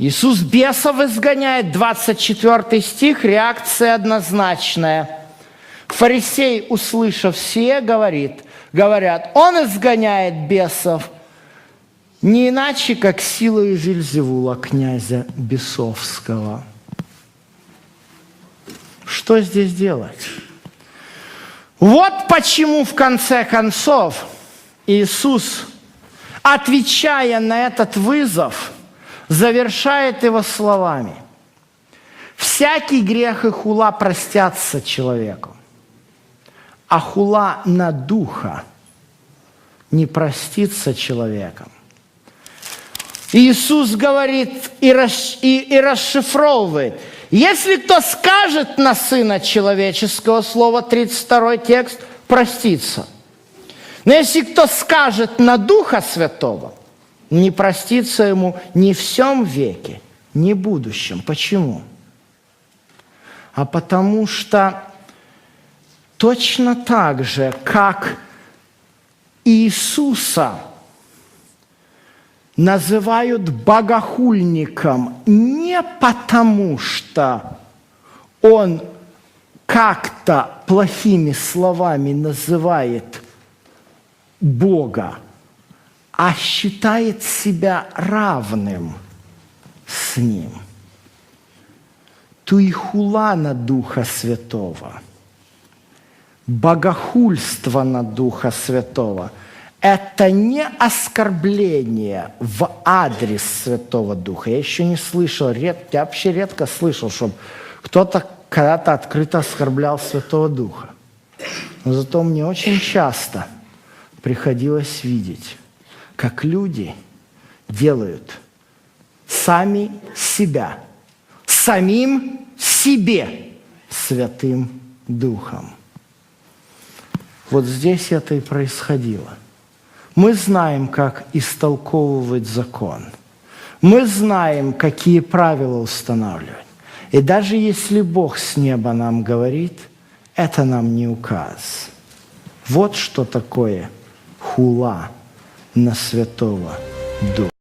Иисус бесов изгоняет, 24 стих, реакция однозначная. Фарисей, услышав все, говорит, говорят, он изгоняет бесов не иначе, как силой Вильзевула, князя Бесовского. Что здесь делать? Вот почему в конце концов Иисус, отвечая на этот вызов, завершает его словами. Всякий грех и хула простятся человеку, а хула на духа не простится человеком. Иисус говорит и, рас, и, и расшифровывает. Если кто скажет на Сына Человеческого, слово 32 текст, простится. Но если кто скажет на Духа Святого, не простится ему ни в всем веке, ни в будущем. Почему? А потому что точно так же, как Иисуса – называют богохульником не потому, что он как-то плохими словами называет Бога, а считает себя равным с Ним. Туихула на Духа Святого, богохульство на Духа Святого – это не оскорбление в адрес Святого Духа. Я еще не слышал, ред, я вообще редко слышал, чтобы кто-то когда-то открыто оскорблял Святого Духа. Но зато мне очень часто приходилось видеть, как люди делают сами себя, самим себе Святым Духом. Вот здесь это и происходило. Мы знаем, как истолковывать закон. Мы знаем, какие правила устанавливать. И даже если Бог с неба нам говорит, это нам не указ. Вот что такое хула на Святого Духа.